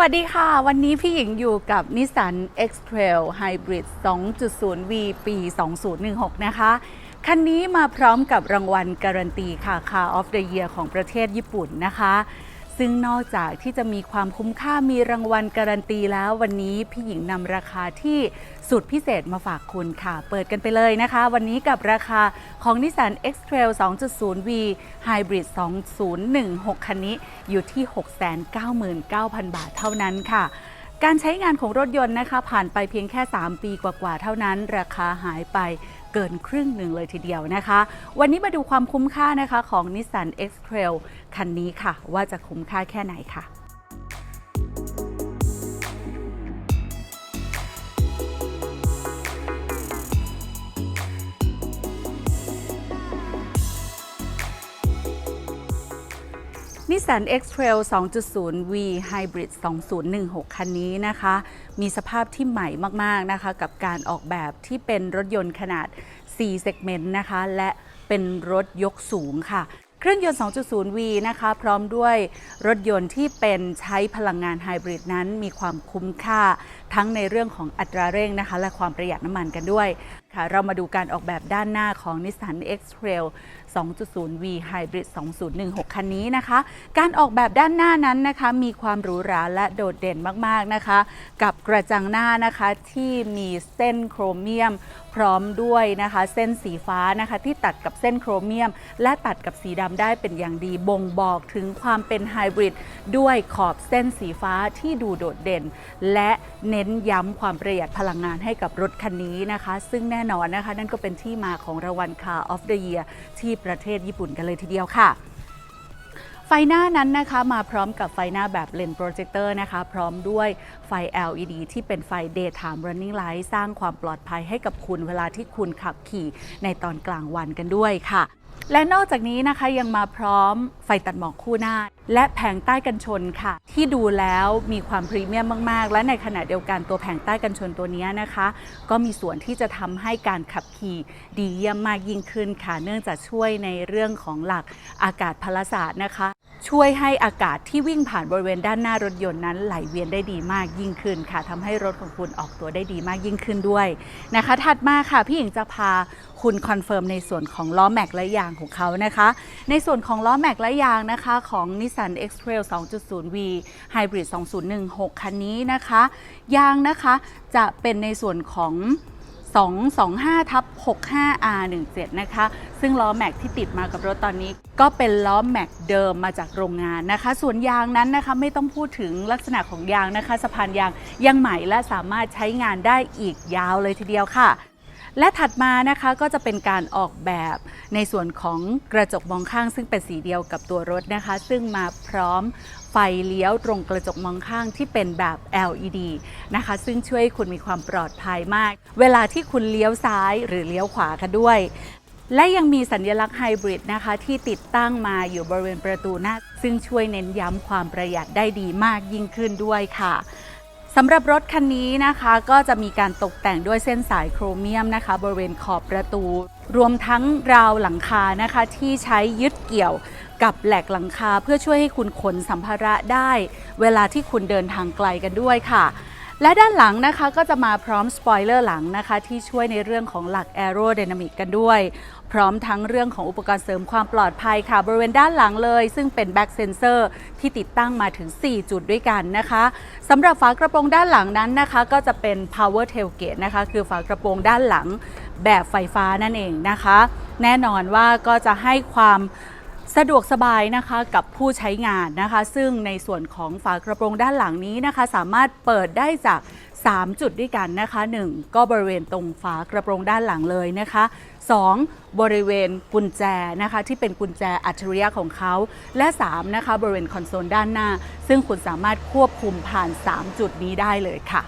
วัสดีค่ะ วันนี้พี่หญิงอยู่กับ Nissan X-Trail Hybrid 2.0V ปี 2016 นะคะ คันนี้มาพร้อมกับรางวัลการันตีค่ะ Car of the Year ของประเทศญี่ปุ่นนะคะ ซึ่งนอกจากที่จะมีความคุ้มค่ามีรางวัลการันตีแล้ววันนี้พี่หญิงนำราคาที่สุดพิเศษมาฝากคุณค่ะ เปิดกันไปเลยนะคะ วันนี้กับราคาของ Nissan X-Trail 2.0V Hybrid 2016 คันนี้อยู่ที่ 699,000 บาทเท่านั้นค่ะการใช้งานของรถยนต์นะคะ ผ่านไปเพียงแค่ 3 ปีกว่าๆ เท่านั้น ราคาหายไป เกินครึ่งหนึ่งเลยทีเดียวนะคะ วันนี้มาดูความคุ้มค่านะคะของ Nissan X-Trail คันนี้ค่ะ ว่าจะคุ้มค่าแค่ไหนค่ะ Nissan X-Trail 2.0V Hybrid 2016 คันนี้นะคะ มีสภาพที่ใหม่มาก ๆ นะคะ กับการออกแบบที่เป็นรถยนต์ขนาด4 segment นะคะ และเป็นรถยกสูงค่ะ เครื่องยนต์ 2.0V นะคะ พร้อมด้วยรถยนต์ที่เป็นใช้พลังงานไฮบริดนั้นมีความคุ้มค่า ทั้งในเรื่องของอัตราเร่งนะคะ และความประหยัดน้ำมันกันด้วยค่ะเรามาดูการออกแบบด้านหน้าของ Nissan X-Trail 2.0V Hybrid 2016 คันนี้นะคะ การออกแบบด้านหน้านั้นนะคะมีความหรูหราและโดดเด่นมาก ๆ นะคะ กับกระจังหน้านะคะที่มีเส้นโครเมียม พร้อมด้วยนะคะ เส้นสีฟ้านะคะที่ตัดกับเส้นโครเมียม และตัดกับสีดำได้เป็นอย่างดีบ่งบอกถึงความเป็นไฮบริดด้วยขอบเส้นสีฟ้าที่ดูโดดเด่น และเน้นย้ำความประหยัดพลังงานให้กับรถคันนี้นะคะ ซึ่งแน่นอนนะคะ นั่นก็เป็นที่มาของรางวัล Car of the Year ที่ประเทศญี่ปุ่นกันเลยทีเดียวค่ะไฟหน้านั้นนะคะมาพร้อมกับไฟหน้าแบบเลนโปรเจคเตอร์นะคะ พร้อมด้วยไฟ LED ที่เป็นไฟ Daytime Running Light สร้างความปลอดภัยให้กับคุณเวลาที่คุณขับขี่ในตอนกลางวันกันด้วยค่ะ และนอกจากนี้นะคะยังมาพร้อมไฟตัดหมอกคู่หน้า และแผงใต้กันชนค่ะ ที่ดูแล้วมีความพรีเมียมมาก ๆ และในขณะเดียวกันตัวแผงใต้กันชนตัวนี้นะคะ ก็มีส่วนที่จะทำให้การขับขี่ดีเยี่ยมมากยิ่งขึ้นค่ะ เนื่องจากช่วยในเรื่องของหลักอากาศพลศาสตร์นะคะ ช่วยให้อากาศที่วิ่งผ่านบริเวณด้านหน้ารถยนต์นั้นไหลเวียนได้ดีมากยิ่งขึ้นค่ะทำให้รถของคุณออกตัวได้ดีมากยิ่งขึ้นด้วยนะคะ ถัดมาค่ะพี่หญิงจะพาคุณคอนเฟิร์มในส่วนของล้อแม็กและยางของเขานะคะ ในส่วนของล้อแม็กและยางนะคะของ Nissan X-Trail 2.0V Hybrid 2016 คันนี้นะคะ ยางนะคะจะเป็นในส่วนของ 225ทับ 65R17 นะคะ ซึ่งล้อแม็กที่ติดมากับรถตอนนี้ ก็เป็นล้อแม็กเดิมมาจากโรงงานนะคะ ส่วนยางนั้นนะคะไม่ต้องพูดถึงลักษณะของยางนะคะ สะพานยางยังใหม่และสามารถใช้งานได้อีกยาวเลยทีเดียวค่ะ และถัดมานะคะก็จะเป็นการออกแบบในส่วนของกระจกมองข้าง ซึ่งเป็นสีเดียวกับตัวรถนะคะ ซึ่งมาพร้อมไฟเลี้ยวตรงกระจกมองข้างที่เป็นแบบ LED นะคะ ซึ่งช่วยคุณมีความปลอดภัยมาก เวลาที่คุณเลี้ยวซ้ายหรือเลี้ยวขวากันด้วย และยังมีสัญลักษณ์ไฮบริดนะคะที่ติดตั้งมาอยู่บริเวณประตูหน้า ซึ่งช่วยเน้นย้ำความประหยัดได้ดีมากยิ่งขึ้นด้วยค่ะ สำหรับรถคันนี้นะคะก็จะมีการตกแต่งด้วยเส้นสายโครเมียมนะคะ บริเวณขอบประตู รวมทั้งราวหลังคานะคะ ที่ใช้ยึดเกี่ยวกับแหลกหลังคาเพื่อช่วยให้คุณขนสัมภาระได้ เวลาที่คุณเดินทางไกลกันด้วยค่ะ และด้านหลังนะคะก็จะมาพร้อมสปอยเลอร์หลังนะคะ ที่ช่วยในเรื่องของหลักแอโร d y นามิกกันด้วย พร้อมทั้งเรื่องของอุปกรณ์เสริมความปลอดภัยค่ะ บริเวณด้านหลังเลย ซึ่งเป็นแบ็กเซนเซอร์ที่ติดตั้งมาถึง 4 จุดด้วยกันนะคะสำหรับฝากระโปรงด้านหลังนั้นนะคะ ก็จะเป็น power tailgate นะคะ คือฝากระโปรงด้านหลังแบบไฟฟ้านั่นเองนะคะ แน่นอนว่าก็จะให้ความสะดวกสบายนะคะกับผู้ใช้งานนะคะ ซึ่งในส่วนของฝากระโปรงด้านหลังนี้นะคะ สามารถเปิดได้จาก 3 จุดด้วยกันนะคะ 1. ก็บริเวณตรงฝากระโปรงด้านหลังเลยนะคะ 2. บริเวณกุญแจนะคะที่เป็นกุญแจอัจฉริยะของเขา และ 3. นะคะ บริเวณคอนโซลด้านหน้า ซึ่งคุณสามารถควบคุมผ่าน 3 จุดนี้ได้เลยค่ะ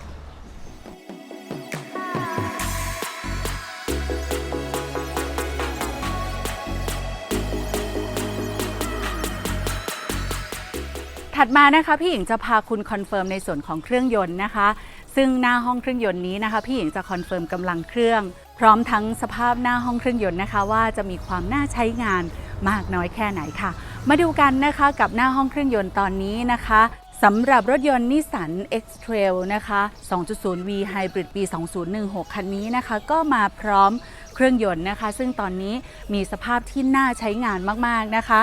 ถัดมานะคะพี่หญิงจะพาคุณคอนเฟิร์มในส่วนของเครื่องยนต์นะคะ ซึ่งหน้าห้องเครื่องยนต์นี้นะคะ พี่หญิงจะคอนเฟิร์มกำลังเครื่อง พร้อมทั้งสภาพหน้าห้องเครื่องยนต์นะคะ ว่าจะมีความน่าใช้งานมากน้อยแค่ไหนค่ะ มาดูกันนะคะกับหน้าห้องเครื่องยนต์ตอนนี้นะคะสำหรับรถยนต์นิสสัน X-Trail นะคะ 2.0V Hybrid ปี 2016 คันนี้นะคะ ก็มาพร้อมเครื่องยนต์นะคะ ซึ่งตอนนี้มีสภาพที่น่าใช้งานมาก ๆ นะคะ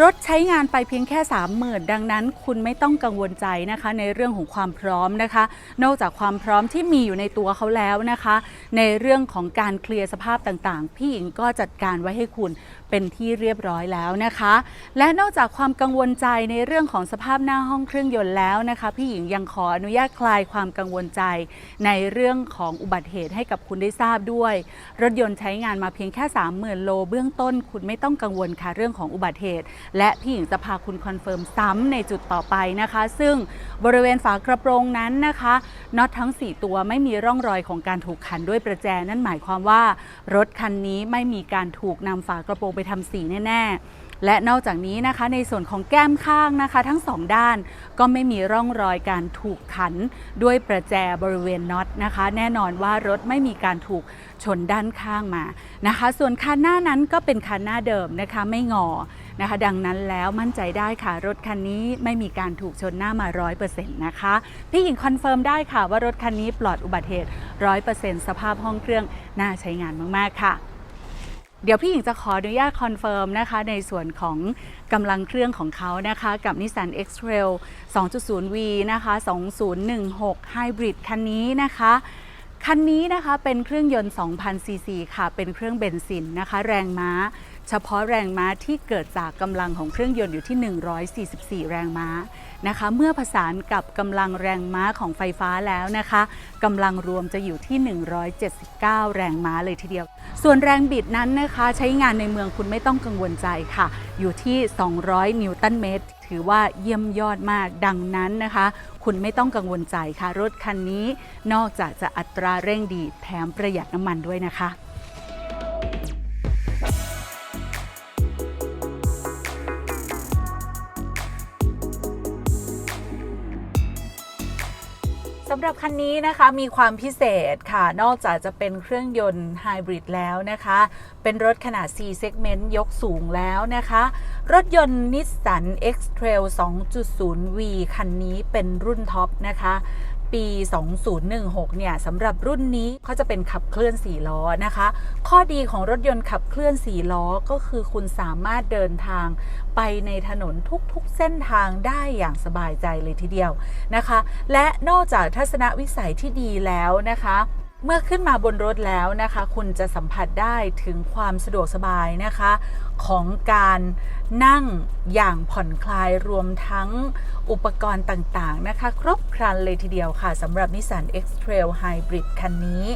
รถใช้งานไปเพียงแค่ 30,000 ดังนั้นคุณไม่ต้องกังวลใจนะคะ ในเรื่องของความพร้อมนะคะ นอกจากความพร้อมที่มีอยู่ในตัวเขาแล้วนะคะ ในเรื่องของการเคลียร์สภาพต่างๆ พี่หญิงก็จัดการไว้ให้คุณเป็นที่เรียบร้อยแล้วนะคะ และนอกจากความกังวลใจในเรื่องของสภาพหน้าห้องเครื่องยนต์แล้วนะคะ พี่หญิงยังขออนุญาตคลายความกังวลใจ ในเรื่องของอุบัติเหตุให้กับคุณได้ทราบด้วย รถยนต์ใช้งานมาเพียงแค่ 30,000 โล เบื้องต้น คุณไม่ต้องกังวลค่ะเรื่องของอุบัติเหตุและพี่หญิงจะพาคุณคอนเฟิร์มซ้ำในจุดต่อไปนะคะ ซึ่งบริเวณฝากระโปรงนั้นนะคะน็อตทั้ง 4 ตัวไม่มีร่องรอยของการถูกขันด้วยประแจ นั่นหมายความว่า รถคันนี้ไม่มีการถูกนำฝากระโปรงไปทำสีแน่ๆ และนอกจากนี้นะคะในส่วนของแก้มข้างนะคะ ทั้งสองด้านก็ไม่มีร่องรอยการถูกขันด้วยประแจบริเวณน็อตนะคะ แน่นอนว่ารถไม่มีการถูกชนด้านข้างมานะคะ ส่วนคันหน้านั้นก็เป็นคันหน้าเดิมนะคะไม่งอนะคะ ดังนั้นแล้วมั่นใจได้ค่ะรถคันนี้ไม่มีการถูกชนหน้ามา 100%นะคะพี่หญิงคอนเฟิร์มได้ค่ะว่ารถคันนี้ปลอดอุบัติเหตุ 100%สภาพห้องเครื่องน่าใช้งานมาก ๆ ค่ะ เดี๋ยวพี่หญิงจะขออนุญาตคอนเฟิร์มนะคะในส่วนของกำลังเครื่องของเขานะคะ กับ Nissan X-Trail 2.0V นะคะ 2016 Hybrid คันนี้นะคะคันนี้นะคะเป็นเครื่องยนต์ 2,000 ซีซีค่ะ เป็นเครื่องเบนซินนะคะ แรงม้า เฉพาะแรงม้าที่เกิดจากกำลังของเครื่องยนต์อยู่ที่ 144 แรงม้านะคะ เมื่อผสานกับกำลังแรงม้าของไฟฟ้าแล้วนะคะกำลังรวมจะอยู่ที่ 179 แรงม้าเลยทีเดียว ส่วนแรงบิดนั้นนะคะใช้งานในเมืองคุณไม่ต้องกังวลใจค่ะ อยู่ที่ 200 นิวตันเมตร ถือว่าเยี่ยมยอดมากดังนั้นนะคะ คุณไม่ต้องกังวลใจค่ะ รถคันนี้ นอกจากจะอัตราเร่งดีแถมประหยัดน้ำมันด้วยนะคะ สำหรับคันนี้นะคะมีความพิเศษค่ะ นอกจากจะเป็นเครื่องยนต์ไฮบริดแล้วนะคะ เป็นรถขนาด 4 segment ยกสูงแล้วนะคะ รถยนต์นิสสัน X-Trail 2.0V คันนี้เป็นรุ่นท็อปนะคะ ปี 2016 เนี่ยสำหรับรุ่นนี้เขาจะเป็นขับเคลื่อน 4 ล้อนะคะ ข้อดีของรถยนต์ขับเคลื่อน 4 ล้อก็คือคุณสามารถเดินทางไปในถนนทุกๆเส้นทางได้อย่างสบายใจเลยทีเดียวนะคะ และนอกจากทัศนวิสัยที่ดีแล้วนะคะ เมื่อขึ้นมาบนรถแล้วนะคะ คุณจะสัมผัสได้ถึงความสะดวกสบายนะคะ ของการนั่งอย่างผ่อนคลายรวมทั้งอุปกรณ์ต่างๆนะคะ ครบครันเลยทีเดียวค่ะสำหรับ Nissan X-Trail Hybrid คันนี้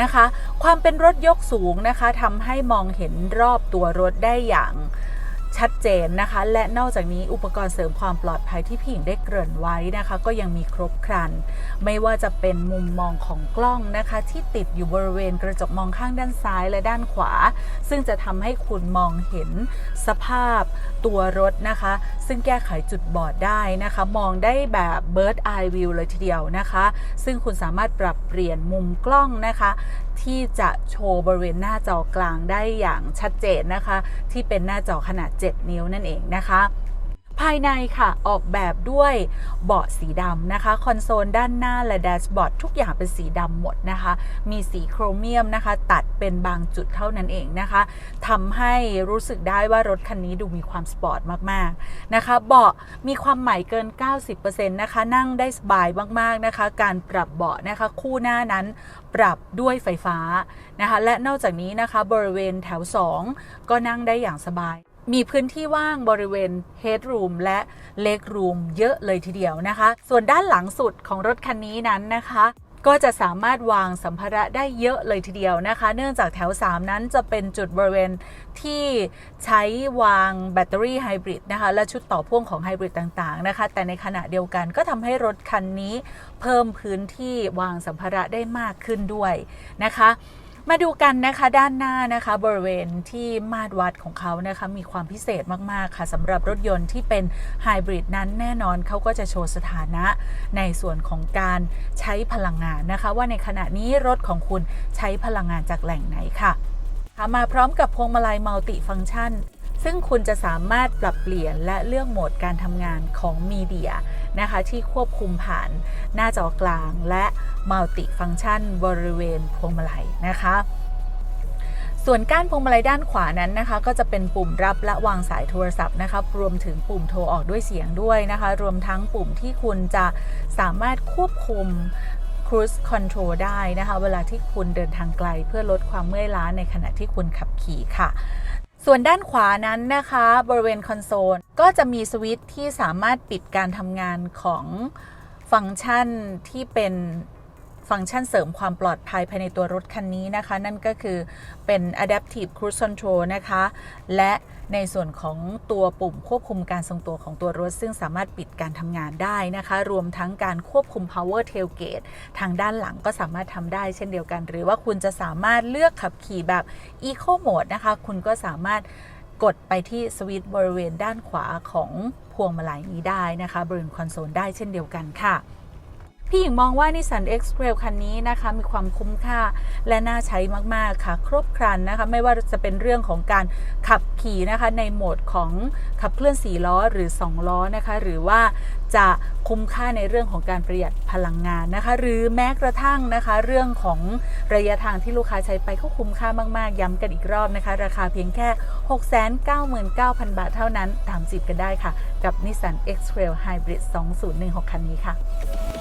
นะคะ ความเป็นรถยกสูงนะคะทำให้มองเห็นรอบตัวรถได้อย่าง ชัดเจนนะคะ และนอกจากนี้อุปกรณ์เสริมความปลอดภัยที่พี่หญิงได้เกริ่นไว้นะคะ ก็ยังมีครบครัน ไม่ว่าจะเป็นมุมมองของกล้องนะคะ ที่ติดอยู่บริเวณกระจกมองข้างด้านซ้ายและด้านขวา ซึ่งจะทำให้คุณมองเห็นสภาพตัวรถนะคะ ซึ่งแก้ไขจุดบอดได้นะคะ มองได้แบบ bird eye view เลยทีเดียวนะคะ ซึ่งคุณสามารถปรับเปลี่ยนมุมกล้องนะคะ ที่จะโชว์บริเวณหน้าจอกลางได้อย่างชัดเจนนะคะ ที่เป็นหน้าจอขนาด 7 นิ้วนั่นเองนะคะ ภายในค่ะออกแบบด้วยเบาะสีดำนะคะ คอนโซลด้านหน้าและแดชบอร์ดทุกอย่างเป็นสีดำหมดนะคะ มีสีโครเมียมนะคะ ตัดเป็นบางจุดเท่านั้นเองนะคะทำให้รู้สึกได้ว่ารถคันนี้ดูมีความสปอร์ตมากๆนะคะ เบาะมีความใหม่เกิน 90%นะคะ นั่งได้สบายมากๆนะคะ การปรับเบาะนะคะ คู่หน้านั้นปรับด้วยไฟฟ้านะคะ และนอกจากนี้นะคะบริเวณแถว 2 ก็นั่งได้อย่างสบาย มีพื้นที่ว่างบริเวณ Headroom และ Leg Room เยอะเลยทีเดียวนะคะ ส่วนด้านหลังสุดของรถคันนี้นั้นนะคะก็จะสามารถวางสัมภาระได้เยอะเลยทีเดียวนะคะ เนื่องจากแถว 3 นั้นจะเป็นจุดบริเวณที่ใช้วางแบตเตอรี่ไฮบริดนะคะ และชุดต่อพ่วงของไฮบริดต่างๆนะคะ แต่ในขณะเดียวกันก็ทำให้รถคันนี้เพิ่มพื้นที่วางสัมภาระได้มากขึ้นด้วยนะคะ มาดูกันนะคะด้านหน้านะคะบริเวณที่มาตรวัดของเขานะคะมีความพิเศษมาก ๆ ค่ะสำหรับรถยนต์ที่เป็นไฮบริดนั้นแน่นอนเขาก็จะโชว์สถานะในส่วนของการใช้พลังงานนะคะ ว่าในขณะนี้รถของคุณใช้พลังงานจากแหล่งไหนค่ะค่ะมาพร้อมกับพวงมาลัยมัลติฟังก์ชัน ซึ่งคุณจะสามารถปรับเปลี่ยนและเลือกโหมดการทำงานของมีเดียนะคะที่ควบคุมผ่านหน้าจอกลางและมัลติฟังก์ชันบริเวณพวงมาลัยนะคะส่วนก้านพวงมาลัยด้านขวานั้นนะคะ ก็จะเป็นปุ่มรับและวางสายโทรศัพท์นะคะรวมถึงปุ่มโทรออกด้วยเสียงด้วยนะคะ รวมทั้งปุ่มที่คุณจะสามารถควบคุม Cruise Control ได้นะคะ เวลาที่คุณเดินทางไกลเพื่อลดความเมื่อยล้าในขณะที่คุณขับขี่ค่ะ ส่วนด้านขวานั้นนะคะ บริเวณคอนโซล ก็จะมีสวิตช์ที่สามารถปิดการทำงานของฟังก์ชันที่เป็น ฟังก์ชันเสริมความปลอดภัยภายในตัวรถคันนี้นะคะ นั่นก็คือเป็น Adaptive Cruise Control นะคะ และในส่วนของตัวปุ่มควบคุมการทรงตัวของตัวรถ ซึ่งสามารถปิดการทำงานได้นะคะ รวมทั้งการควบคุม power tailgate ทางด้านหลังก็สามารถทำได้เช่นเดียวกัน หรือว่าคุณจะสามารถเลือกขับขี่แบบ Eco Mode นะคะ คุณก็สามารถกดไปที่สวิตช์บริเวณด้านขวาของพวงมาลัยนี้ได้นะคะบริเวณคอนโซลได้เช่นเดียวกันค่ะ พี่หญิงมองว่านิสสัน X-Trail คันนี้นะคะมีความคุ้มค่าและน่าใช้มาก ๆ ค่ะ ครบครันนะคะ ไม่ว่าจะเป็นเรื่องของการขับขี่นะคะในโหมดของขับเคลื่อน 4 ล้อหรือ 2 ล้อนะคะ หรือว่าจะคุ้มค่าในเรื่องของการประหยัดพลังงานนะคะ หรือแม้กระทั่งนะคะ เรื่องของระยะทางที่ลูกค้าใช้ไปก็คุ้มค่ามาก ๆ ย้ำกันอีกรอบนะคะ ราคาเพียงแค่ 699,000 บาทเท่านั้นตามจีบกันได้ค่ะ กับ Nissan X-Trail Hybrid 2016 คันนี้ค่ะ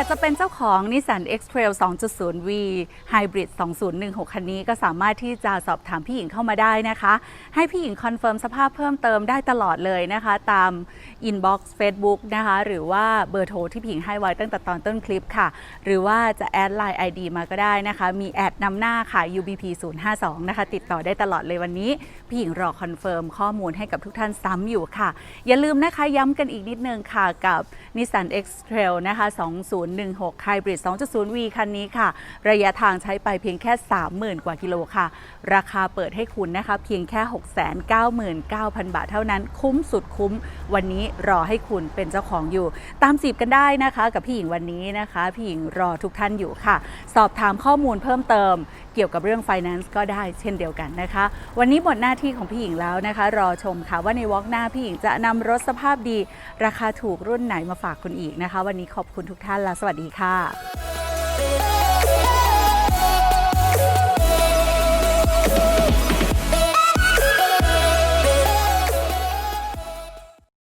ากจะเป็นเจ้าของ Nissan X-Trail 2.0V Hybrid 2016 คันนี้ก็สามารถที่จะสอบถามพี่หญิงเข้ามาได้นะคะ ให้พี่หญิงคอนเฟิร์มสภาพเพิ่มเติมได้ตลอดเลยนะคะ ตาม Inbox Facebook นะคะ หรือว่าเบอร์โทรที่พี่หญิงให้ไว้ตั้งแต่ตอนต้นคลิปค่ะ หรือว่าจะแอดไลน์ ID มาก็ได้นะคะ มีแอดนำหน้าค่ะ UBP 052นะคะ ติดต่อได้ตลอดเลยวันนี้ พี่หญิงรอคอนเฟิร์มข้อมูลให้กับทุกท่านซ้ำอยู่ค่ะ อย่าลืมนะคะย้ำกันอีกนิดนึงค่ะกับ Nissan X-Trail นะคะ 20 2016 Hybrid 2.0V คันนี้ค่ะ ระยะทางใช้ไปเพียงแค่ 30,000 กว่ากิโลค่ะ ราคาเปิดให้คุณนะคะเพียงแค่ 699,000 บาทเท่านั้น คุ้มสุดคุ้ม วันนี้รอให้คุณเป็นเจ้าของอยู่ ตามจีบกันได้นะคะกับพี่หญิงวันนี้นะคะ พี่หญิงรอทุกท่านอยู่ค่ะ สอบถามข้อมูลเพิ่มเติม เกี่ยวกับเรื่อง Finance ก็ได้เช่นเดียวกันนะคะ วันนี้หมดหน้าที่ของพี่หญิงแล้วนะคะ รอชมค่ะว่าในวอล์กหน้าพี่หญิงจะนำรถสภาพดี ราคาถูกรุ่นไหนมาฝากคุณอีกนะคะ วันนี้ขอบคุณทุกท่านและสวัสดีค่ะ